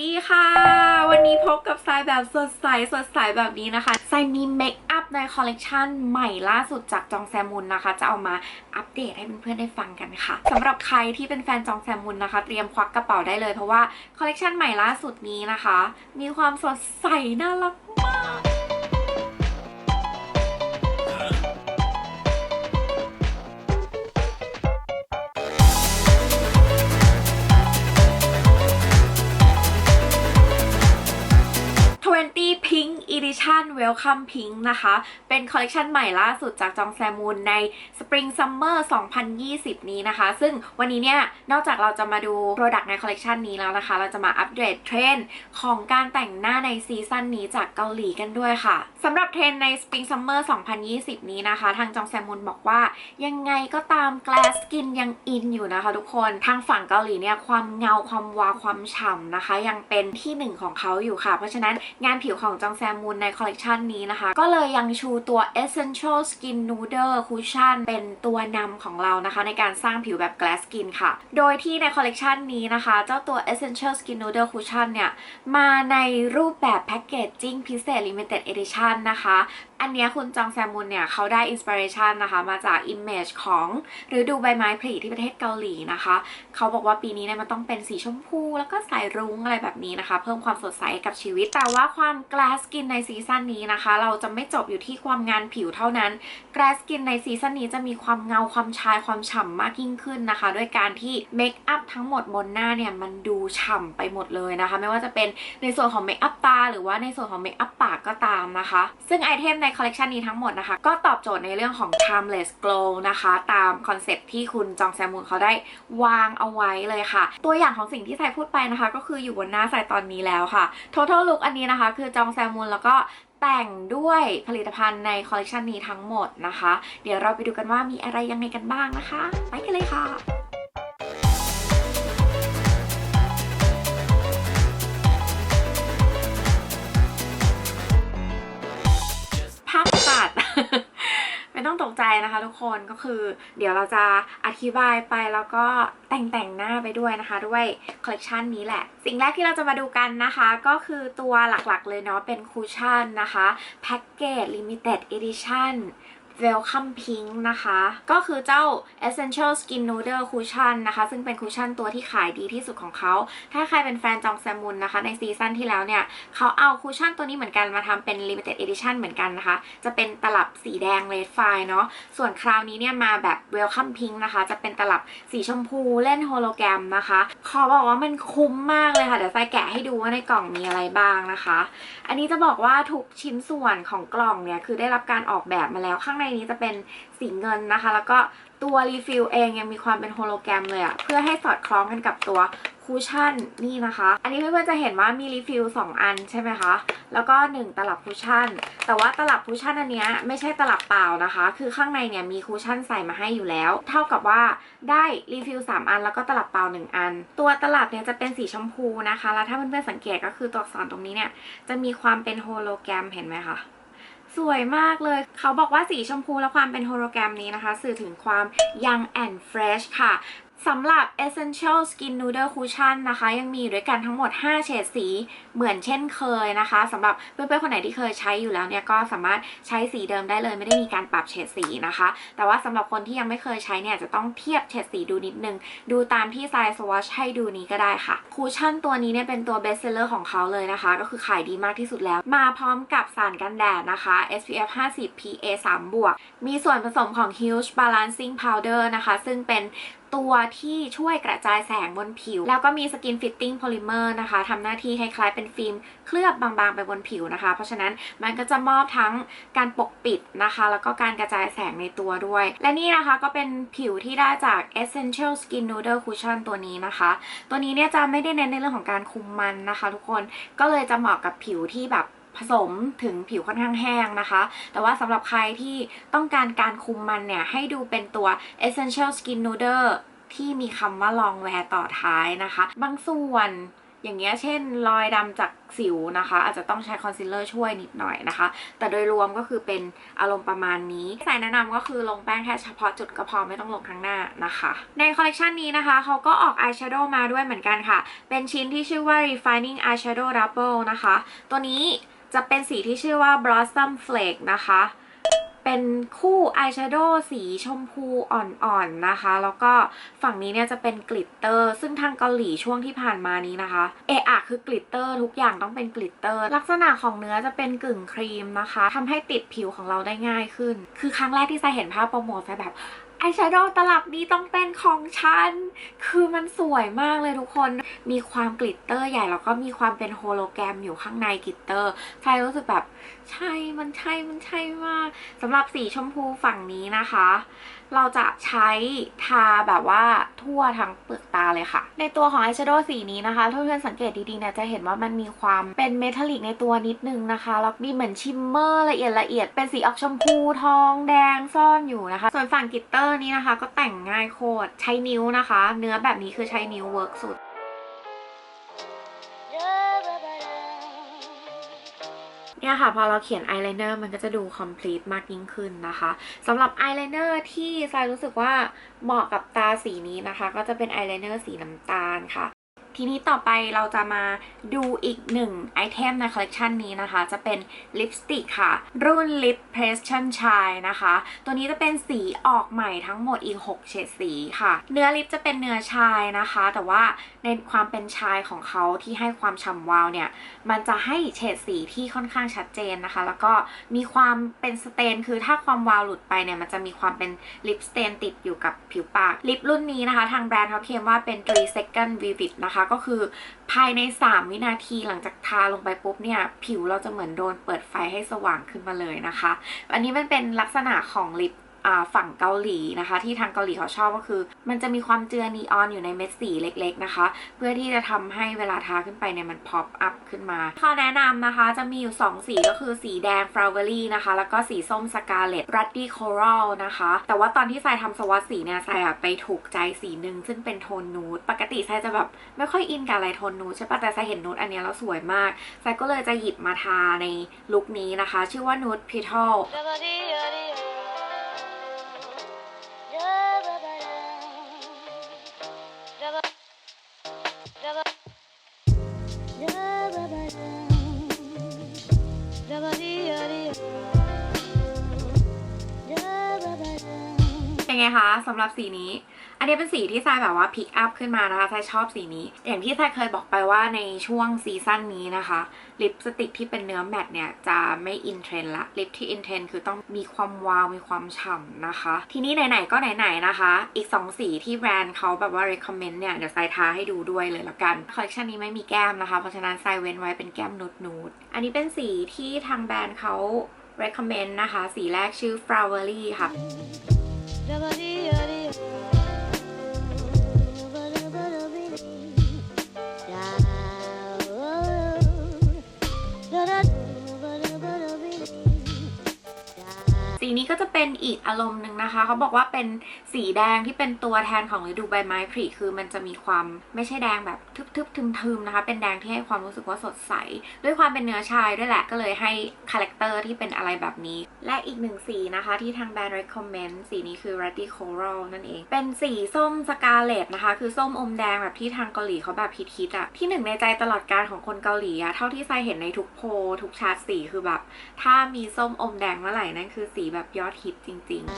ดีค่ะ วันนี้พบกับสายแบบสดใสสดใสแบบนี้นะคะสายมีเมคอัพในคอลเลกชันใหม่ล่าสุดจากจองแซมุนนะคะ จะเอามาอัปเดตให้เพื่อนๆได้ฟังกันค่ะสำหรับใครที่เป็นแฟนจองแซมุนนะคะ เตรียมควักกระเป๋าได้เลยเพราะว่าคอลเลกชันใหม่ล่าสุดนี้นะคะ มีความสดใสน่ารัก Welcome Pink นะคะ เป็นคอลเลกชันใหม่ล่าสุดจากจองแซมูนใน Spring Summer 2020 นี้นะคะ ซึ่งวันนี้เนี่ย นอกจากเราจะมาดู Product ในคอลเลกชันนี้แล้วนะคะ เราจะมาอัปเดตเทรนด์ของการแต่งหน้าในซีซั่นนี้จากเกาหลีกันด้วยค่ะสำหรับเทรนด์ใน Spring Summer 2020 นี้นะคะ ทางจองแซมูนบอกว่ายังไงก็ตาม Glass Skin ยังอินอยู่นะคะทุกคนทางฝั่งเกาหลีเนี่ยความเงาความวาความฉ่ำนะคะ ยังเป็นที่หนึ่งของเขาอยู่ค่ะ เพราะฉะนั้นงานผิวของจองแซมูนในคอลเลกชันนี้นะคะ ก็เลยยังชูตัว Essential Skin Noodle Cushion เป็นตัวนำของเรานะคะ ในการสร้างผิวแบบ Glass Skin ค่ะ โดยที่ในคอลเลกชันนี้นะคะ เจ้าตัว Essential Skin Noodle Cushion เนี่ย มาในรูปแบบแพ็กเกจจิ้งพิเศษ Limited Edition นะคะ อันนี้คุณจองแซมุนเนี่ย เขาได้อินสปิเรชันนะคะ มาจาก Image ของฤดูใบไม้ผลิที่ประเทศเกาหลีนะคะ เขาบอกว่าปีนี้เนี่ยมันต้องเป็นสีชมพูแล้วก็สายรุ้งอะไรแบบนี้นะคะ เพิ่มความสดใสกับชีวิตแต่ว่าความ glass skin ในซีซั่นนี้นะคะ เราจะไม่จบอยู่ที่ความงานผิวเท่านั้น glass skin ในซีซั่นนี้จะมีความเงาความชายความฉ่ำมากยิ่งขึ้นนะคะ ด้วยการที่เมคอัพทั้งหมดบนหน้าเนี่ยมันดูฉ่ำไปหมดเลยนะคะ ไม่ว่าจะเป็นในส่วนของเมคอัพตาหรือว่าในส่วนของเมคอัพปากก็ตามนะคะ ซึ่งไอเทมในคอลเลกชันนี้ทั้งหมดนะคะ ก็ตอบโจทย์ในเรื่องของ timeless glow นะคะ ตามคอนเซปต์ที่คุณจองแซมูนเขาได้วางเอาไว้เลยค่ะ ตัวอย่างของสิ่งที่ใส่พูดไปนะคะ ก็คืออยู่บนหน้าใส่ตอนนี้แล้วค่ะ total look อันนี้นะคะ คือจองแซมูนแล้วก็ แต่งด้วยผลิตภัณฑ์ในคอลเลกชันนี้ทั้งหมดนะคะ เดี๋ยวเราไปดูกันว่ามีอะไรยังไงกันบ้างนะคะ ไปกันเลยค่ะ ต้องตกใจนะคะทุกคนก็คือ เดี๋ยวเราจะอธิบายไปแล้วก็แต่งแต่งหน้าไปด้วยนะคะ ด้วยคอลเลกชันนี้แหละ สิ่งแรกที่เราจะมาดูกันนะคะ ก็คือตัวหลักๆเลยเนาะเป็นคูชั่นนะคะแพ็กเกจลิมิเต็ดเอ dition Welcome Pink นะคะ ก็คือเจ้า Essential Skin Noodle Cushion นะคะ ซึ่งเป็นคุชชั่นตัวที่ขายดีที่สุดของเขา ถ้าใครเป็นแฟนจองแซมุนนะคะ ในซีซั่นที่แล้วเนี่ย เขาเอาคุชชั่นตัวนี้เหมือนกันมาทำเป็น Limited Edition เหมือนกันนะคะ จะเป็นตลับสีแดง Red Fine เนาะ ส่วนคราวนี้เนี่ยมาแบบ Welcome Pink นะคะ จะเป็นตลับสีชมพูเล่นโฮโลแกรมนะคะ ขอบอกว่ามันคุ้มมากเลยค่ะ เดี๋ยวใส่แกะให้ดูว่าในกล่องมีอะไรบ้างนะคะ อันนี้จะบอกว่าทุกชิ้นส่วนของกล่องเนี่ยคือได้รับการออกแบบมาแล้วข้างในในี้จะเป็นสีเงินนะคะ แล้วก็ตัวรีฟิลเองยังมีความเป็นโฮโลแกรมเลยอะเพื่อให้สอดคล้องกันกับตัวคูชั่นนี่นะคะ อันนี้เพื่อนๆจะเห็นว่ามีรีฟิล2อันใช่ไหมคะ แล้วก็ 1 ตลับคูชั่น แต่ว่าตลับคูชั่นอันเนี้ยไม่ใช่ตลับเปล่านะคะ คือข้างในเนี่ยมีคูชั่นใส่มาให้อยู่แล้ว เท่ากับว่าได้รีฟิล3อัน แล้วก็ตลับเปล่า 1 อัน ตัวตลับเนี่ยจะเป็นสีชมพูนะคะ แล้วถ้าเพื่อนๆสังเกตก็คือตัวอักษรตรงนี้เนี่ยจะมีความเป็นโฮโลแกรมเห็นไหมคะ สวยมากเลย เขาบอกว่าสีชมพูและความเป็นโฮโลแกรมนี้นะคะ สื่อถึงความ young and fresh ค่ะ สำหรับ Essential Skin Noodle Cushion นะคะ ยังมีด้วยกันทั้งหมด 5 เฉดสีเหมือนเช่นเคยนะคะสำหรับเพื่อนๆคนไหนที่เคยใช้อยู่แล้วเนี่ยก็สามารถใช้สีเดิมได้เลยไม่ได้มีการปรับเฉดสีนะคะ แต่ว่าสำหรับคนที่ยังไม่เคยใช้เนี่ยจะต้องเทียบเฉดสีดูนิดนึง ดูตามที่ไซส์สวอชให้ดูนี้ก็ได้ค่ะคูชั่นตัวนี้เนี่ยเป็นตัว best seller ของเขาเลยนะคะ ก็คือขายดีมากที่สุดแล้ว มาพร้อมกับสารกันแดดนะคะ SPF 50 PA 3บวกมีส่วนผสมของ Huge Balancing Powder นะคะ ซึ่งเป็น ตัวที่ช่วยกระจายแสงบนผิว แล้วก็มีสกินฟิตติ้งโพลิเมอร์นะคะทำหน้าที่คล้ายๆเป็นฟิล์มเคลือบบางๆไปบนผิวนะคะ เพราะฉะนั้นมันก็จะมอบทั้งการปกปิดนะคะ แล้วก็การกระจายแสงในตัวด้วย และนี่นะคะก็เป็นผิวที่ได้จาก Essential Skin Noodle Cushion ตัวนี้นะคะ ตัวนี้เนี่ยจะไม่ได้เน้นในเรื่องของการคุมมันนะคะ ทุกคนก็เลยจะเหมาะกับผิวที่แบบ ผสมถึงผิวค่อนข้างแห้งนะคะ แต่ว่าสำหรับใครที่ต้องการการคุมมันเนี่ย ให้ดูเป็นตัว Essential Skin Noodle ที่มีคำว่า long wear ต่อท้ายนะคะ บางส่วนอย่างเงี้ยเช่นรอยดำจากสิวนะคะ อาจจะต้องใช้คอนซีลเลอร์ช่วยนิดหน่อยนะคะ แต่โดยรวมก็คือเป็นอารมณ์ประมาณนี้สายแนะนำก็คือลงแป้งแค่เฉพาะจุดก็พอไม่ต้องลงทั้งหน้านะคะ ในคอลเลกชันนี้นะคะเขาก็ออกอายแชโดว์มาด้วยเหมือนกันค่ะ เป็นชิ้นที่ชื่อว่า refining eyeshadow double นะคะ ตัวนี้ จะเป็นสีที่ชื่อว่า blossom flake นะคะ เป็นคู่อายแชโดว์สีชมพูอ่อนๆนะคะ แล้วก็ฝั่งนี้เนี่ยจะเป็นกลิตเตอร์ ซึ่งทางเกาหลีช่วงที่ผ่านมานี้นะคะ เอะอะคือกลิตเตอร์ทุกอย่างต้องเป็นกลิตเตอร์ ลักษณะของเนื้อจะเป็นกึ่งครีมนะคะทำให้ติดผิวของเราได้ง่ายขึ้น คือครั้งแรกที่ไซเห็นภาพโปรโมทไซแบบ อายแชโดว์ตลับนี้ต้องเป็นของฉัน คือมันสวยมากเลยทุกคน มีความกลิตเตอร์ใหญ่แล้วก็มีความเป็นโฮโลแกรมอยู่ข้างในกลิตเตอร์ ใครรู้สึกแบบ ใช่ มันใช่ มันใช่มากสำหรับสีชมพูฝั่งนี้นะคะ เราจะใช้ทาแบบว่าทั่วทั้งเปลือกตาเลยค่ะ ในตัวของอายแชโดว์สีนี้นะคะถ้าเพื่อนสังเกตดีๆเนี่ยจะเห็นว่ามันมีความเป็นเมทัลลิกในตัวนิดนึงนะคะแล้วมีเหมือนชิมเมอร์ละเอียดละเอียดเป็นสีออกชมพูทองแดงซ่อนอยู่นะคะ ส่วนฝั่งกิตเตอร์นี้นะคะ ก็แต่งง่ายโคตรใช้นิ้วนะคะ เนื้อแบบนี้คือใช้นิ้วเวิร์กสุด เนี่ยค่ะพอเราเขียนอายไลเนอร์มันก็จะดู complete มากยิ่งขึ้นนะคะสำหรับอายไลเนอร์ที่ทรายรู้สึกว่าเหมาะกับตาสีนี้นะคะ ก็จะเป็นอายไลเนอร์สีน้ำตาลค่ะ ทีนี้ต่อไปเราจะมาดูอีกหนึ่งไอเทมในคอลเลกชันนี้นะคะ จะเป็นลิปสติกค่ะ รุ่น Lip Pression Shine นะคะ ตัวนี้จะเป็นสีออกใหม่ทั้งหมดอีก 6 เฉดสีค่ะ เนื้อลิปจะเป็นเนื้อชายนะคะ แต่ว่าในความเป็นชายของเขาที่ให้ความฉ่ำวาวเนี่ย มันจะให้เฉดสีที่ค่อนข้างชัดเจนนะคะ แล้วก็มีความเป็นสเตน คือถ้าความวาวหลุดไปเนี่ย มันจะมีความเป็นลิปสเตนติดอยู่กับผิวปาก ลิปรุ่นนี้นะคะ ทางแบรนด์เขาเคลมว่าเป็น3 second vivid นะคะก็คือภายใน 3 วินาทีหลังจากทาลงไปปุ๊บเนี่ย ผิวเราจะเหมือนโดนเปิดไฟให้สว่างขึ้นมาเลยนะคะ อันนี้มันเป็นลักษณะของลิป ฝั่งเกาหลีนะคะ ที่ทางเกาหลีเขาชอบก็คือ มันจะมีความเจือนีออนอยู่ในเม็ดสีเล็กๆนะคะ เพื่อที่จะทำให้เวลาทาขึ้นไปเนี่ยมันพอปอัพขึ้นมาข้อแนะนำนะคะจะมีอยู่ 2 สีก็คือสีแดงฟลาวเวอรี่นะคะ แล้วก็สีส้มสกาเลตรัดดี้โครัลนะคะ แต่ว่าตอนที่ทรายทำสวอตสีเนี่ยทรายอะไปถูกใจสีหนึ่งซึ่งเป็นโทนนูดปกติทรายจะแบบไม่ค่อยอินกับอะไรโทนนูดใช่ปะแต่ทรายเห็นนูดอันเนี้ยแล้วสวยมากทรายก็เลยจะหยิบมาทาในลุคนี้นะคะ ชื่อว่านูดพิทอล ไงคะสำหรับสีนี้ อันนี้เป็นสีที่ทรายแบบว่าพิกอัพขึ้นมานะคะทรายชอบสีนี้ อย่างที่ทรายเคยบอกไปว่าในช่วงซีซั่นนี้นะคะ ลิปสติกที่เป็นเนื้อแมตต์เนี่ยจะไม่อินเทรนด์ละลิปที่อินเทรนด์คือต้องมีความวาวมีความฉ่ำนะคะ ทีนี้ไหนๆก็ไหนๆนะคะ อีก 2 สีที่แบรนด์เขาแบบว่า recommend เนี่ยเดี๋ยวทรายทาให้ดูด้วยเลยละกันคอลเลคชันนี้ไม่มีแก้มนะคะเพราะฉะนั้นทรายเว้นไว้เป็นแก้มนูดนูดๆอันนี้เป็นสีที่ทางแบรนด์เขา recommend นะคะ สีแรกชื่อ flowery ค่ะ สี จะเป็นอีกอารมณ์หนึ่งนะคะ เขาบอกว่าเป็นสีแดงที่เป็นตัวแทนของฤดูใบไม้ผลิคือมันจะมีความไม่ใช่แดงแบบทึบๆทึมๆนะคะ เป็นแดงที่ให้ความรู้สึกว่าสดใส ด้วยความเป็นเนื้อชายด้วยแหละก็เลยให้คาแรคเตอร์ที่เป็นอะไรแบบนี้ และอีกหนึ่งสีนะคะที่ทางแบรนด์ recommend สีนี้คือ Ruddy Coral นั่นเอง เป็นสีส้มสกาเลตนะคะ คือส้มอมแดงแบบที่ทางเกาหลีเขาแบบฮิตๆอะที่หนึ่งในใจตลอดการของคนเกาหลีอะเท่าที่ไซเห็นในทุกโพลทุกชาร์ตสีคือแบบ ถ้ามีส้มอมแดงเมื่อไหร่นั่นคือสีแบบยอดฮิตจริง ๆ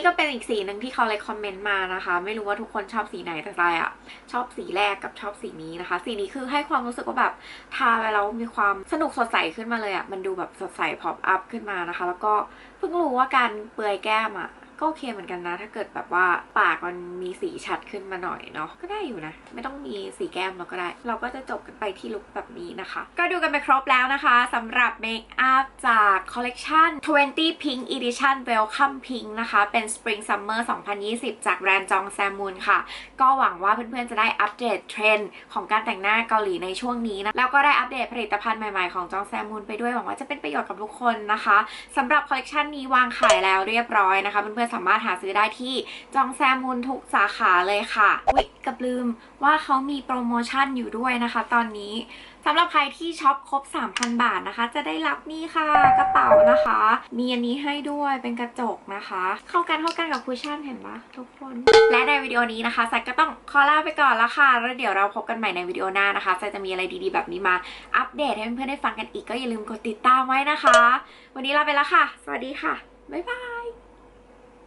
นี่ก็เป็นอีกสีหนึ่งที่เขาเลยคอมเมนต์มานะคะ ไม่รู้ว่าทุกคนชอบสีไหนแต่ใจอะชอบสีแรกกับชอบสีนี้นะคะ สีนี้คือให้ความรู้สึกว่าแบบทาไปแล้วมีความสนุกสดใสขึ้นมาเลยอะมันดูแบบสดใสพอปอัพขึ้นมานะคะ แล้วก็เพิ่งรู้ว่าการเปลือยแก้มอะ ก็โอเคเหมือนกันนะ ถ้าเกิดแบบว่าปากมันมีสีชัดขึ้นมาหน่อยเนาะก็ได้อยู่นะ ไม่ต้องมีสีแก้มเราก็ได้ เราก็จะจบกันไปที่ลุคแบบนี้นะคะ ก็ดูกันไปครบแล้วนะคะสำหรับเมคอัพจากคอลเลกชัน20 Pink Edition Welcome Pink นะคะ เป็น Spring Summer 2020 จากแบรนด์จองแซมมูนค่ะ ก็หวังว่าเพื่อนๆจะได้อัปเดตเทรนด์ของการแต่งหน้าเกาหลีในช่วงนี้นะแล้วก็ได้อัปเดตผลิตภัณฑ์ใหม่ๆของจองแซมมูนไปด้วยหวังว่าจะเป็นประโยชน์กับทุกคนนะคะสำหรับคอลเลกชันนี้วางขายแล้วเรียบร้อยนะคะเพื่อนๆสามารถหาซื้อได้ที่จองแซมมูนทุกสาขาเลยค่ะอุ๊ยกับลืมว่าเขามีโปรโมชั่นอยู่ด้วยนะคะ ตอนนี้สำหรับใครที่ช็อปครบ 3,000 บาทนะคะ จะได้รับนี่ค่ะกระเป๋านะคะ มีอันนี้ให้ด้วยเป็นกระจกนะคะ เข้ากันเข้ากันกับคุชชั่นเห็นปะทุกคน และในวิดีโอนี้นะคะไซก็ต้องขอลาไปก่อนละค่ะ แล้วเดี๋ยวเราพบกันใหม่ในวิดีโอหน้านะคะไซจะมีอะไรดีๆแบบนี้มา อัปเดตให้เพื่อนๆได้ฟังกันอีกก็อย่าลืมกดติดตามไว้นะคะ วันนี้ลาไปแล้วค่ะ สวัสดีค่ะบ๊ายบาย